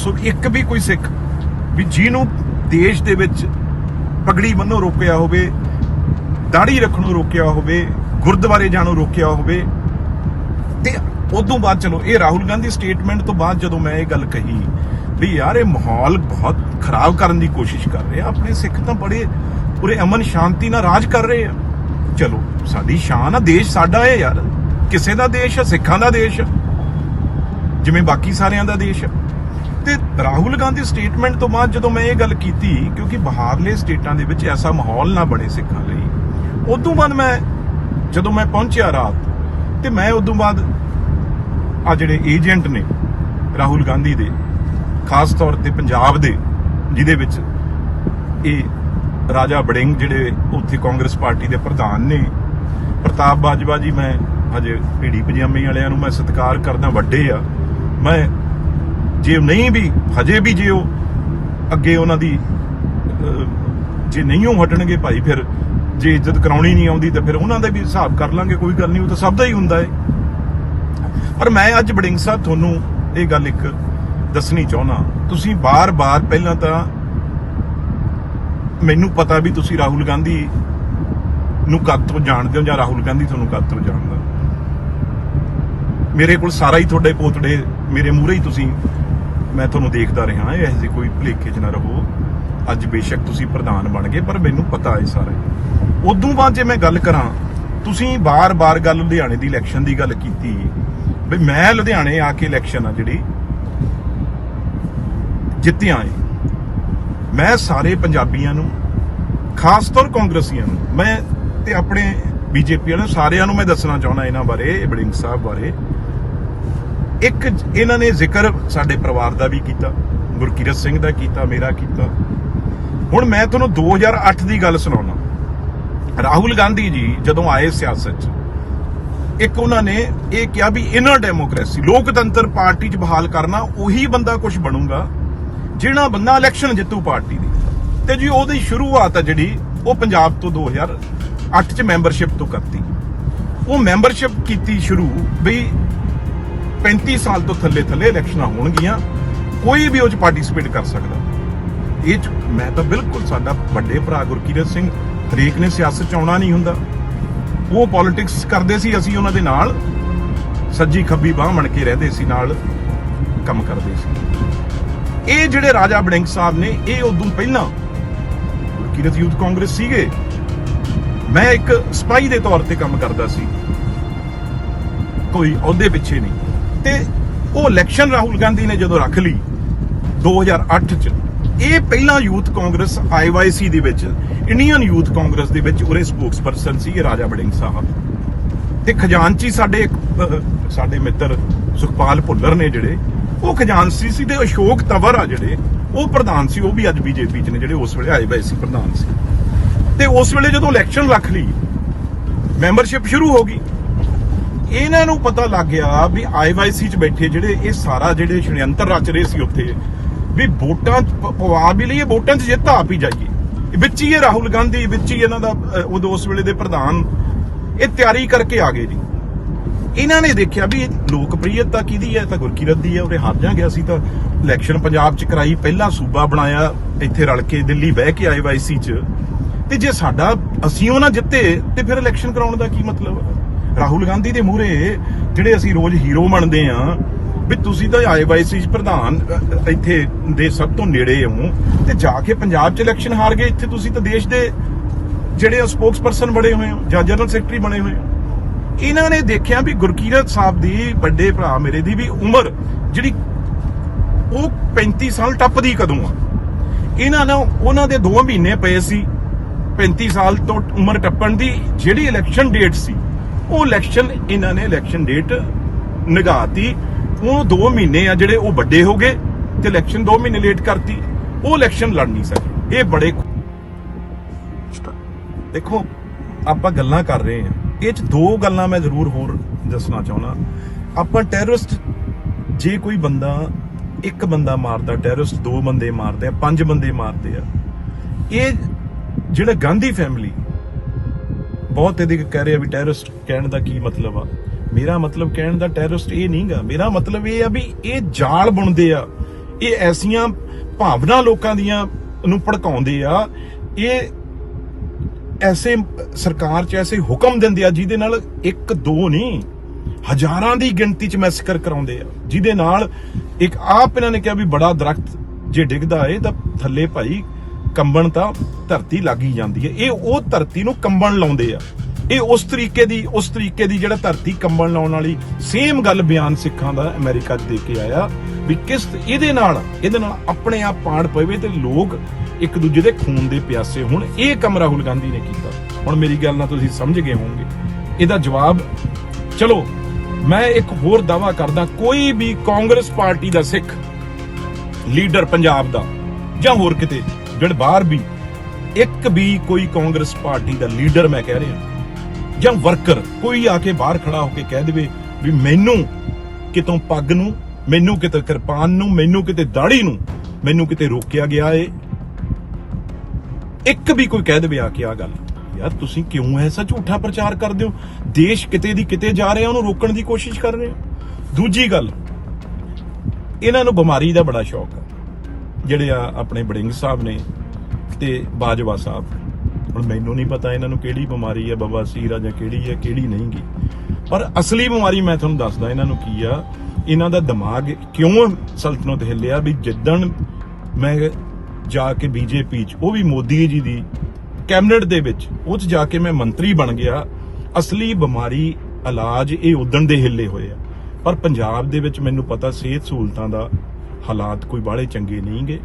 ਸੋ ਇੱਕ ਵੀ ਕੋਈ ਸਿੱਖ ਵੀ ਜਿਹਨੂੰ ਦੇਸ਼ ਦੇ ਵਿੱਚ ਪਗੜੀ ਬੰਨੋ ਰੋਕਿਆ ਹੋਵੇ, ਦਾੜੀ ਰੱਖਣੋਂ ਰੋਕਿਆ ਹੋਵੇ, ਗੁਰਦੁਆਰੇ ਜਾਣੋਂ ਰੋਕਿਆ ਹੋਵੇ, ਤੇ ਉਦੋਂ ਬਾਅਦ ਚਲੋ, ਇਹ ਰਾਹੁਲ ਗਾਂਧੀ ਸਟੇਟਮੈਂਟ ਤੋਂ ਬਾਅਦ ਜਦੋਂ ਮੈਂ ਇਹ ਗੱਲ ਕਹੀ ਵੀ ਯਾਰ ਇਹ ਮਾਹੌਲ ਬਹੁਤ ਖਰਾਬ ਕਰਨ ਦੀ ਕੋਸ਼ਿਸ਼ ਕਰ ਰਹੇ ਆ ਆਪਣੇ ਸਿੱਖ ਤਾਂ ਬੜੇ ਪੂਰੇ ਅਮਨ ਸ਼ਾਂਤੀ ਨਾਲ ਰਾਜ ਕਰ ਰਹੇ ਆ। ਚਲੋ, ਸਾਡੀ ਸ਼ਾਨ ਆ, ਦੇਸ਼ ਸਾਡਾ ਹੈ ਯਾਰ। ਕਿਸੇ ਦਾ ਦੇਸ਼ ਆ, ਸਿੱਖਾਂ ਦਾ ਦੇਸ਼ ਜਿਵੇਂ ਬਾਕੀ ਸਾਰਿਆਂ ਦਾ ਦੇਸ਼ ਆ। ਤੇ ਰਾਹੁਲ ਗਾਂਧੀ ਸਟੇਟਮੈਂਟ ਤੋਂ ਬਾਅਦ ਜਦੋਂ ਮੈਂ ਇਹ ਗੱਲ ਕੀਤੀ, ਕਿਉਂਕਿ ਬਾਹਰਲੇ ਸਟੇਟਾਂ ਦੇ ਵਿੱਚ ਐਸਾ ਮਾਹੌਲ ਨਾ ਬਣੇ ਸਿੱਖਾਂ ਲਈ, ਉਦੋਂ ਬਾਅਦ ਮੈਂ, ਜਦੋਂ ਮੈਂ ਪਹੁੰਚਿਆ ਰਾਤ, ਤੇ ਮੈਂ ਉਦੋਂ ਬਾਅਦ ਆ ਜਿਹੜੇ ਏਜੰਟ ਨੇ ਰਾਹੁਲ ਗਾਂਧੀ ਦੇ, ਖਾਸ ਤੌਰ ਤੇ ਪੰਜਾਬ ਦੇ, ਜਿਹਦੇ ਵਿੱਚ ਇਹ ਰਾਜਾ ਬੜਿੰਗ ਜਿਹੜੇ ਉੱਥੇ ਕਾਂਗਰਸ ਪਾਰਟੀ ਦੇ ਪ੍ਰਧਾਨ ਨੇ, ਪ੍ਰਤਾਪ ਬਾਜਵਾ ਜੀ, ਮੈਂ ਹਜੇ ਢੀੜੀ ਪਜਾਮੇ ਵਾਲਿਆਂ ਨੂੰ ਮੈਂ ਸਤਿਕਾਰ ਕਰਦਾ, ਵੱਡੇ ਆ, ਮੈਂ ਜੇ ਨਹੀਂ ਵੀ, ਹਜੇ ਵੀ ਜੇ ਉਹ ਅੱਗੇ ਉਹਨਾਂ ਦੀ ਜੇ ਨਹੀਂ ਉਹ ਹਟਣਗੇ ਭਾਈ, ਫਿਰ ਜੇ ਇੱਜ਼ਤ ਕਰਾਉਣੀ ਨਹੀਂ ਆਉਂਦੀ ਤਾਂ ਫਿਰ ਉਹਨਾਂ ਦਾ ਵੀ ਹਿਸਾਬ ਕਰ ਲਾਂਗੇ, ਕੋਈ ਗੱਲ ਨਹੀਂ, ਉਹ ਤਾਂ ਸਭ ਦਾ ਹੀ ਹੁੰਦਾ ਹੈ ਪਰ ਮੈਂ ਅੱਜ ਬੜਿੰਗ ਸਾਹਿਬ ਤੁਹਾਨੂੰ ਇਹ ਗੱਲ ਇੱਕ ਦੱਸਣੀ ਚਾਹੁੰਦਾ। ਤੁਸੀਂ ਬਾਰ-ਬਾਰ ਪਹਿਲਾਂ ਤਾਂ ਮੈਨੂੰ ਪਤਾ ਵੀ ਤੁਸੀਂ ਰਾਹੁਲ ਗਾਂਧੀ ਨੂੰ ਕਦ ਤੋਂ ਜਾਣਦੇ ਹੋ ਜਾਂ ਰਾਹੁਲ ਗਾਂਧੀ ਤੁਹਾਨੂੰ ਕਦ ਤੋਂ ਜਾਣਦਾ। ਮੇਰੇ ਕੋਲ ਸਾਰਾ ਹੀ ਤੁਹਾਡੇ ਪੋਤੜੇ, ਮੇਰੇ ਮੂਹਰੇ ਹੀ ਤੁਸੀਂ ਮੈਂ ਤੁਹਾਨੂੰ ਦੇਖਦਾ ਰਿਹਾ ਇਹ ਜਿਹੀ ਕੋਈ ਭੁਲੇਖੇ 'ਚ ਨਾ ਰਹੋ। ਅੱਜ ਬੇਸ਼ੱਕ ਤੁਸੀਂ ਪ੍ਰਧਾਨ ਬਣ ਗਏ, ਪਰ ਮੈਨੂੰ ਪਤਾ ਹੈ ਸਾਰਾ ਉਦੋਂ ਬਾਅਦ ਜੇ ਮੈਂ ਗੱਲ ਕਰਾਂ, ਤੁਸੀਂ ਬਾਰ-ਬਾਰ ਗੱਲ ਲੁਧਿਆਣੇ ਦੀ ਇਲੈਕਸ਼ਨ ਦੀ ਗੱਲ ਕੀਤੀ। ਵੀ ਮੈਂ ਲੁਧਿਆਣੇ ਆ ਕੇ ਇਲੈਕਸ਼ਨ ਆ ਜਿਹੜੀ, ਜਿੱਤਿਆ ਏ। ਮੈਂ ਸਾਰੇ ਪੰਜਾਬੀਆਂ ਨੂੰ, ਖਾਸ ਤੌਰ ਕਾਂਗਰਸੀਆਂ ਨੂੰ, ਮੈਂ ਤੇ ਆਪਣੇ ਬੀਜੇਪੀ ਵਾਲਿਆਂ ਨੂੰ, ਸਾਰਿਆਂ ਨੂੰ ਮੈਂ ਦੱਸਣਾ ਚਾਹੁੰਦਾ ਇਹਨਾਂ ਬਾਰੇ, ਬੜਿੰਗ ਸਾਹਿਬ ਬਾਰੇ। ਇੱਕ ਇਹਨਾਂ ਨੇ ਜ਼ਿਕਰ ਸਾਡੇ ਪਰਿਵਾਰ ਦਾ ਵੀ ਕੀਤਾ, ਗੁਰਕੀਰਤ ਸਿੰਘ ਦਾ ਕੀਤਾ, ਮੇਰਾ ਕੀਤਾ। ਹੁਣ ਮੈਂ ਤੁਹਾਨੂੰ 2008 ਦੀ ਗੱਲ ਸੁਣਾਉਣਾ ਰਾਹੁਲ ਗਾਂਧੀ ਜੀ ਜਦੋਂ ਆਏ ਸਿਆਸਤ 'ਚ, ਇੱਕ ਉਹਨਾਂ ਨੇ ਇਹ ਕਿਹਾ ਵੀ ਇਨਰ ਡੈਮੋਕ੍ਰੇਸੀ, ਲੋਕਤੰਤਰ ਪਾਰਟੀ 'ਚ ਬਹਾਲ ਕਰਨਾ, ਉਹੀ ਬੰਦਾ ਕੁਝ ਬਣੂਗਾ ਜਿਹੜਾ ਬੰਦਾ ਇਲੈਕਸ਼ਨ ਜਿੱਤੂ ਪਾਰਟੀ ਦੀ। ਤੇ ਜੀ ਉਹਦੀ ਸ਼ੁਰੂਆਤ ਆ ਜਿਹੜੀ, ਉਹ ਪੰਜਾਬ ਤੋਂ 2008 ਚ ਮੈਂਬਰਸ਼ਿਪ ਤੋਂ ਕਰਤੀ। ਉਹ ਮੈਂਬਰਸ਼ਿਪ ਕੀਤੀ ਸ਼ੁਰੂ ਵੀ 35 ਸਾਲ ਤੋਂ ਥੱਲੇ ਥੱਲੇ ਇਲੈਕਸ਼ਨਾਂ ਹੋਣਗੀਆਂ, ਕੋਈ ਵੀ ਉਹ ਚ ਪਾਰਟਿਸਿਪੇਟ ਕਰ ਸਕਦਾ। ਇਹ 'ਚ ਮੈਂ ਤਾਂ ਬਿਲਕੁਲ ਸਾਡਾ ਵੱਡੇ ਭਰਾ ਗੁਰਕੀਰਤ ਸਿੰਘ, ਹਰੇਕ ਨੇ ਸਿਆਸਤ ਚ ਆਉਣਾ ਨਹੀਂ ਹੁੰਦਾ। ਉਹ ਪੋਲਿਟਿਕਸ ਕਰਦੇ ਸੀ, ਅਸੀਂ ਉਹਨਾਂ ਦੇ ਨਾਲ। ਸੱਜੀ ਖੱਬੀ ਬਾਹ ਬਣ ਕੇ ਰਹਿੰਦੇ ਸੀ, ਨਾਲ ਕੰਮ ਕਰਦੇ ਸੀ। ਇਹ ਜਿਹੜੇ ਰਾਜਾ ਬੜਿੰਗ ਸਾਹਿਬ ਨੇ, ਇਹ ਉਦੋਂ ਪਹਿਲਾਂ ਗੁਰਕੀਰਤ ਯੂਥ ਕਾਂਗਰਸ ਸੀਗੇ। ਮੈਂ ਇੱਕ ਸਪਾਈ ਦੇ ਤੌਰ ਤੇ ਕੰਮ ਕਰਦਾ ਸੀ। ਕੋਈ ਅਹੁਦੇ ਪਿੱਛੇ ਨਹੀਂ। ਤੇ ਉਹ ਇਲੈਕਸ਼ਨ ਰਾਹੁਲ ਗਾਂਧੀ ਨੇ ਜਦੋਂ ਰੱਖ ਲਈ 2008 ਚ, ਇਹ ਪਹਿਲਾਂ ਯੂਥ ਕਾਂਗਰਸ ਆਈਵਾਈਸੀ ਦੇ ਵਿੱਚ, ਇੰਡੀਅਨ ਯੂਥ ਕਾਂਗਰਸ ਦੇ ਵਿੱਚ ਉਰੇ ਸਪੋਕਸਪਰਸਨ ਸੀ ਇਹ ਰਾਜਾ ਬੜਿੰਗ ਸਾਹਿਬ। ਤੇ ਖਜ਼ਾਨਚੀ ਸਾਡੇ ਸਾਡੇ ਮਿੱਤਰ ਸੁਖਪਾਲ ਭੁੱਲਰ ਨੇ ਜਿਹੜੇ, ਉਹ ਖਜ਼ਾਨਚੀ ਸੀ ਤੇ ਅਸ਼ੋਕ ਤਵਰ ਆ ਜਿਹੜੇ, ਉਹ ਪ੍ਰਧਾਨ ਸੀ, ਉਹ ਵੀ ਅੱਜ ਬੀਜੇਪੀ ਚ ਨੇ ਜਿਹੜੇ ਉਸ ਵੇਲੇ ਆਏ ਹੋਏ ਸੀ ਪ੍ਰਧਾਨ ਸੀ। ਤੇ ਉਸ ਵੇਲੇ ਜਦੋਂ ਇਲੈਕਸ਼ਨ ਰੱਖ ਲਈ, ਮੈਂਬਰਸ਼ਿਪ ਸ਼ੁਰੂ ਹੋ ਗਈ। ਇਹਨਾਂ ਨੂੰ ਪਤਾ ਲੱਗ ਗਿਆ ਵੀ ਆਈਵਾਈਸੀ ਚ ਬੈਠੇ ਜਿਹੜੇ ਇਹ ਸਾਰਾ ਜਿਹੜੇ ਸ਼ੜਯੰਤਰ ਰਚ ਰਹੇ ਸੀ ਉੱਥੇ, ਵੀ ਵੋਟਾਂ ਪ- ਪਵਾ ਵੀ ਲਈਏ, ਵੋਟਾਂ 'ਚ ਜਿੱਤ ਆਪ ਹੀ ਜਾਈਏ। ਵਿੱਚ ਹੀ ਇਹ ਰਾਹੁਲ ਗਾਂਧੀ, ਵਿੱਚ ਹੀ ਇਹਨਾਂ ਦਾ ਉਦੋਂ ਉਸ ਵੇਲੇ ਦੇ ਪ੍ਰਧਾਨ, ਇਹ ਤਿਆਰੀ ਕਰਕੇ ਆ ਗਏ ਜੀ। ਇਹਨਾਂ ਨੇ ਦੇਖਿਆ ਵੀ ਇਹ ਲੋਕਪ੍ਰਿਯਤਾ ਕਿਹਦੀ ਹੈ? ਤਾਂ ਗੁਰਕੀਰਤ ਦੀ ਹੈ, ਉਹਦੇ ਹਾਰ ਜਾ ਗਿਆ ਸੀ ਤਾਂ ਇਲੈਕਸ਼ਨ ਪੰਜਾਬ 'ਚ ਕਰਾਈ, ਪਹਿਲਾ ਸੂਬਾ ਬਣਾਇਆ, ਇੱਥੇ ਰਲ ਕੇ ਦਿੱਲੀ ਬਹਿ ਕੇ ਆਏ ਵਾਈਸੀ 'ਚ। ਤੇ ਜੇ ਸਾਡਾ, ਅਸੀਂ ਉਹ ਨਾ ਜਿੱਤੇ, ਤੇ ਫਿਰ ਇਲੈਕਸ਼ਨ ਕਰਾਉਣ ਦਾ ਕੀ ਮਤਲਬ? ਹੈ? ਰਾਹੁਲ ਗਾਂਧੀ ਦੇ ਮੂਹਰੇ ਜਿਹੜੇ ਅਸੀਂ ਰੋਜ਼ ਹੀਰੋ ਮੰਨਦੇ ਆ, ਵੀ ਤੁਸੀਂ ਤਾਂ ਆਈਵਾਈਸੀ 'ਚ ਪ੍ਰਧਾਨ ਇੱਥੇ ਦੇ ਸਭ ਤੋਂ ਨੇੜੇ ਹੋ, ਤੇ ਜਾ ਕੇ ਪੰਜਾਬ 'ਚ ਇਲੈਕਸ਼ਨ ਹਾਰ ਗਏ, ਇੱਥੇ ਤੁਸੀਂ ਤਾਂ ਦੇਸ਼ ਦੇ ਜਿਹੜੇ ਸਪੋਕਸਪਰਸਨ ਬਣੇ ਹੋਏ ਹੋ, ਜਾਂ ਜਨਰਲ ਸੈਕਟਰੀ ਬਣੇ ਹੋਏ ਹੋ। ਇਹਨਾਂ ਨੇ ਦੇਖਿਆ ਵੀ ਗੁਰਕੀਰਤ ਸਾਹਿਬ ਦੀ ਵੱਡੇ ਭਰਾ ਮੇਰੇ ਦੀ ਵੀ ਉਮਰ, ਜਿਹੜੀ ਉਹ 35 ਸਾਲ ਟੱਪਦੀ ਕਦੋਂ ਆ? ਇਹਨਾਂ ਨੂੰ, ਉਹਨਾਂ ਦੇ 2 ਮਹੀਨੇ ਪਏ ਸੀ 35 ਸਾਲ ਤੋਂ ਉਮਰ ਟੱਪਣ ਦੀ, ਜਿਹੜੀ ਇਲੈਕਸ਼ਨ ਡੇਟ ਸੀ ਉਹ ਇਲੈਕਸ਼ਨ ਇਹਨਾਂ ਨੇ ਇਲੈਕਸ਼ਨ ਡੇਟ ਨਿਗਾਤੀ। ਉਹ 2 ਮਹੀਨੇ ਆ ਜਿਹੜੇ ਉਹ ਵੱਡੇ ਹੋ ਗਏ ਤੇ ਇਲੈਕਸ਼ਨ 2 ਮਹੀਨੇ ਲੇਟ ਕਰਤੀ। ਉਹ ਇਲੈਕਸ਼ਨ ਲੜ ਨਹੀਂ ਸਕੇ। ਇਹ ਬੜੇ ਦੇਖੋ, ਆਪਾਂ ਗੱਲਾਂ ਕਰ ਰਹੇ ਹਾਂ। ਇਹ ਚ ਦੋ ਗੱਲਾਂ ਮੈਂ ਜ਼ਰੂਰ ਹੋਰ ਦੱਸਣਾ ਚਾਹੁੰਦਾ। ਆਪਾਂ ਟੈਰਰਿਸਟ ਜੇ ਕੋਈ ਬੰਦਾ, ਇੱਕ ਬੰਦਾ ਮਾਰਦਾ ਟੈਰਰਿਸਟ ਦੋ ਬੰਦੇ ਮਾਰਦੇ ਆ, ਪੰਜ ਬੰਦੇ ਮਾਰਦੇ ਆ। ਇਹ ਜਿਹੜਾ ਗਾਂਧੀ ਫੈਮਿਲੀ ਬਹੁਤ ਇਹਦੇ ਕਹਿ ਰਹੇ ਆ ਵੀ ਟੈਰਰਿਸਟ ਕਹਿਣ ਦਾ ਕੀ ਮਤਲਬ ਆ। ਮੇਰਾ ਮਤਲਬ ਕਹਿਣ ਦਾ ਟੈਰਰਿਸਟ ਇਹ ਨਹੀਂਗਾ। ਮੇਰਾ ਮਤਲਬ ਇਹ ਆ ਵੀ ਇਹ ਜਾਲ ਬੁਣਦੇ ਆ। ਇਹ ਐਸੀਆਂ ਭਾਵਨਾ ਲੋਕਾਂ ਦੀਆਂ ਨੂੰ ਭੜਕਾਉਂਦੇ ਆ। ਇਹ ਐਸੇ ਸਰਕਾਰ ਚ ਐਸੇ ਹੁਕਮ ਦਿੰਦੇ ਆ ਜਿਹਦੇ ਨਾਲ ਇੱਕ ਦੋ ਨਹੀਂ, ਹਜ਼ਾਰਾਂ ਦੀ ਗਿਣਤੀ ਚ ਮੈਸਕਰ ਕਰਾਉਂਦੇ ਆ। ਜਿਹਦੇ ਨਾਲ ਇੱਕ ਆਪ ਇਹਨਾਂ ਨੇ ਕਿਹਾ ਵੀ ਬੜਾ ਦਰਖਤ ਜੇ ਡਿੱਗਦਾ ਏ ਤਾਂ ਥੱਲੇ ਭਾਈ ਕੰਬਣ ਤਾਂ ਧਰਤੀ ਲੱਗ ਹੀ ਜਾਂਦੀ ਹੈ। ਇਹ ਉਹ ਧਰਤੀ ਨੂੰ ਕੰਬਣ ਲਾਉਂਦੇ ਆ। ਇਹ ਉਸ ਤਰੀਕੇ ਦੀ, ਉਸ ਤਰੀਕੇ ਦੀ ਜਿਹੜਾ ਧਰਤੀ ਕੰਬਣ ਲਾਉਣ ਵਾਲੀ ਸੇਮ ਗੱਲ ਬਿਆਨ ਸਿੱਖਾਂ ਦਾ ਅਮਰੀਕਾ 'ਚ ਦੇ ਕੇ ਆਇਆ ਵੀ ਕਿਸ ਇਹਦੇ ਨਾਲ ਇਹਦੇ ਨਾਲ ਆਪਣੇ ਆਪ ਪਾੜ ਪਵੇ ਤੇ ਲੋਕ ਇੱਕ ਦੂਜੇ ਦੇ ਖੂਨ ਦੇ ਪਿਆਸੇ ਹੁਣ। ਇਹ ਕੰਮ ਰਾਹੁਲ ਗਾਂਧੀ ਨੇ ਕੀਤਾ। ਹੁਣ ਮੇਰੀ ਗੱਲ ਨਾਲ ਤੁਸੀਂ ਸਮਝ ਗਏ ਹੋਵੋਗੇ। ਇਹਦਾ ਜਵਾਬ, ਚਲੋ, ਮੈਂ ਇੱਕ ਹੋਰ ਦਾਵਾ ਕਰਦਾ, ਕੋਈ ਵੀ ਕਾਂਗਰਸ ਪਾਰਟੀ ਦਾ ਸਿੱਖ, ਲੀਡਰ ਪੰਜਾਬ ਦਾ ਜਾਂ ਹੋਰ ਕਿਤੇ ਜਿਹੜੇ ਬਾਹਰ ਵੀ, ਇੱਕ ਵੀ ਕੋਈ ਕਾਂਗਰਸ ਪਾਰਟੀ ਦਾ ਲੀਡਰ ਮੈਂ ਕਹਿ ਰਿਹਾ। ਜਾਂ ਵਰਕਰ ਕੋਈ ਆ ਕੇ ਬਾਹਰ ਖੜਾ ਹੋ ਕੇ ਕਹਿ ਦੇਵੇ ਵੀ ਮੈਨੂੰ ਕਿਤੋਂ ਪੱਗ ਨੂੰ, ਮੈਨੂੰ ਕਿਤੇ ਕਿਰਪਾਨ ਨੂੰ, ਮੈਨੂੰ ਕਿਤੇ ਦਾੜੀ ਨੂੰ, ਮੈਨੂੰ ਕਿਤੇ ਰੋਕਿਆ ਗਿਆ ਏ। ਇੱਕ ਵੀ ਕੋਈ ਕਹਿ ਦੇਵੇ ਆ ਕੇ ਆ ਗੱਲ। ਯਾਰ ਤੁਸੀਂ ਕਿਉਂ ਐਸਾ ਝੂਠਾ ਪ੍ਰਚਾਰ ਕਰਦੇ ਹੋ? ਦੇਸ਼ ਕਿਤੇ ਦੀ ਕਿਤੇ ਜਾ ਰਿਹਾ, ਉਹਨੂੰ ਰੋਕਣ ਦੀ ਕੋਸ਼ਿਸ਼ ਕਰ ਰਹੇ। ਹੋ ਦੂਜੀ ਗੱਲ, ਇਹਨਾਂ ਨੂੰ ਬਿਮਾਰੀ ਦਾ ਬੜਾ ਸ਼ੌਕ ਹੈ ਜਿਹੜੇ ਆ ਆਪਣੇ ਬੜਿੰਗ ਸਾਹਿਬ ਨੇ ਤੇ ਬਾਜਵਾ ਸਾਹਿਬ। ਹੁਣ ਮੈਨੂੰ ਨਹੀਂ ਪਤਾ ਇਹਨਾਂ ਨੂੰ ਕਿਹੜੀ ਬਿਮਾਰੀ ਹੈ ਬਵਾਸੀਰ ਆ ਜਾਂ ਕਿਹੜੀ ਹੈ ਕਿਹੜੀ ਨਹੀਂਗੀ ਪਰ ਅਸਲੀ ਬਿਮਾਰੀ ਮੈਂ ਤੁਹਾਨੂੰ ਦੱਸਦਾ ਇਹਨਾਂ ਨੂੰ ਕੀ ਆ, ਇਹਨਾਂ ਦਾ ਦਿਮਾਗ ਕਿਉਂ ਸਲਤਨਤ ਹਿੱਲਿਆ ਵੀ ਜਿੱਦਣ ਮੈਂ ਜਾ ਕੇ ਬੀਜੇਪੀ ਚ, ਉਹ ਵੀ ਮੋਦੀ ਜੀ ਦੀ ਕੈਬਨਿਟ ਦੇ ਵਿੱਚ, ਉਹ ਚ ਜਾ ਕੇ ਮੈਂ ਮੰਤਰੀ ਬਣ ਗਿਆ, ਅਸਲੀ ਬਿਮਾਰੀ ਇਲਾਜ ਇਹ ਉਦਣ ਦੇ ਹਿੱਲੇ ਹੋਏ ਆ। ਪਰ ਪੰਜਾਬ ਦੇ ਵਿੱਚ ਮੈਨੂੰ ਪਤਾ ਸਿਹਤ ਸਹੂਲਤਾਂ ਦਾ ਹਾਲਾਤ ਕੋਈ ਬਾਹਲੇ ਚੰਗੇ ਨਹੀਂਗੇ।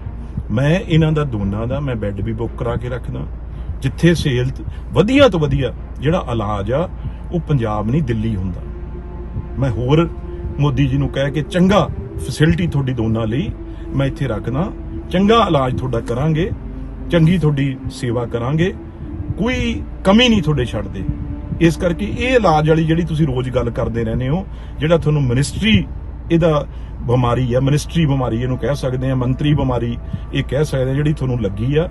ਮੈਂ ਇਹਨਾਂ ਦਾ ਦੋਨਾਂ ਦਾ, ਮੈਂ ਬੈੱਡ ਵੀ ਬੁੱਕ ਕਰਾ ਕੇ ਰੱਖਦਾ। ਜਿੱਥੇ ਸੇਲ ਵਧੀਆ ਤੋਂ ਵਧੀਆ ਜਿਹੜਾ ਇਲਾਜ ਆ, ਉਹ ਪੰਜਾਬ ਨਹੀਂ ਦਿੱਲੀ ਹੁੰਦਾ। ਮੈਂ ਹੋਰ ਮੋਦੀ ਜੀ ਨੂੰ ਕਹਿ ਕੇ ਚੰਗਾ ਫੈਸਿਲਿਟੀ ਤੁਹਾਡੀ ਦੋਨਾਂ ਲਈ ਮੈਂ ਇੱਥੇ ਰੱਖਦਾ। ਚੰਗਾ ਇਲਾਜ ਤੁਹਾਡਾ ਕਰਾਂਗੇ, ਚੰਗੀ ਤੁਹਾਡੀ ਸੇਵਾ ਕਰਾਂਗੇ। ਕੋਈ ਕਮੀ ਨਹੀਂ ਤੁਹਾਡੇ ਛੱਡਦੇ ਇਸ ਕਰਕੇ ਇਹ ਇਲਾਜ ਵਾਲੀ ਜਿਹੜੀ ਤੁਸੀਂ ਰੋਜ਼ ਗੱਲ ਕਰਦੇ ਰਹਿੰਦੇ ਹੋ, ਜਿਹੜਾ ਤੁਹਾਨੂੰ ਮਿਨਿਸਟਰੀ ਇਹਦਾ ਬਿਮਾਰੀ ਆ ਮਿਨਿਸਟਰੀ ਬਿਮਾਰੀ ਇਹਨੂੰ ਕਹਿ ਸਕਦੇ ਆ, ਮੰਤਰੀ ਬਿਮਾਰੀ ਇਹ ਕਹਿ ਸਕਦੇ ਆ, ਜਿਹੜੀ ਤੁਹਾਨੂੰ ਲੱਗੀ ਆ।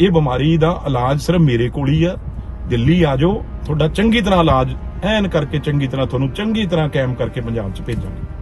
ਇਹ ਬਿਮਾਰੀ ਦਾ ਇਲਾਜ ਸਿਰਫ ਮੇਰੇ ਕੋਲ ਹੀ ਆ। ਦਿੱਲੀ ਆ ਜਾਓ, ਤੁਹਾਡਾ ਚੰਗੀ ਤਰ੍ਹਾਂ ਇਲਾਜ ਐਨ ਕਰਕੇ ਚੰਗੀ ਤਰ੍ਹਾਂ ਤੁਹਾਨੂੰ ਚੰਗੀ ਤਰ੍ਹਾਂ ਕਾਇਮ ਕਰਕੇ ਪੰਜਾਬ 'ਚ ਭੇਜਾਂਗੇ।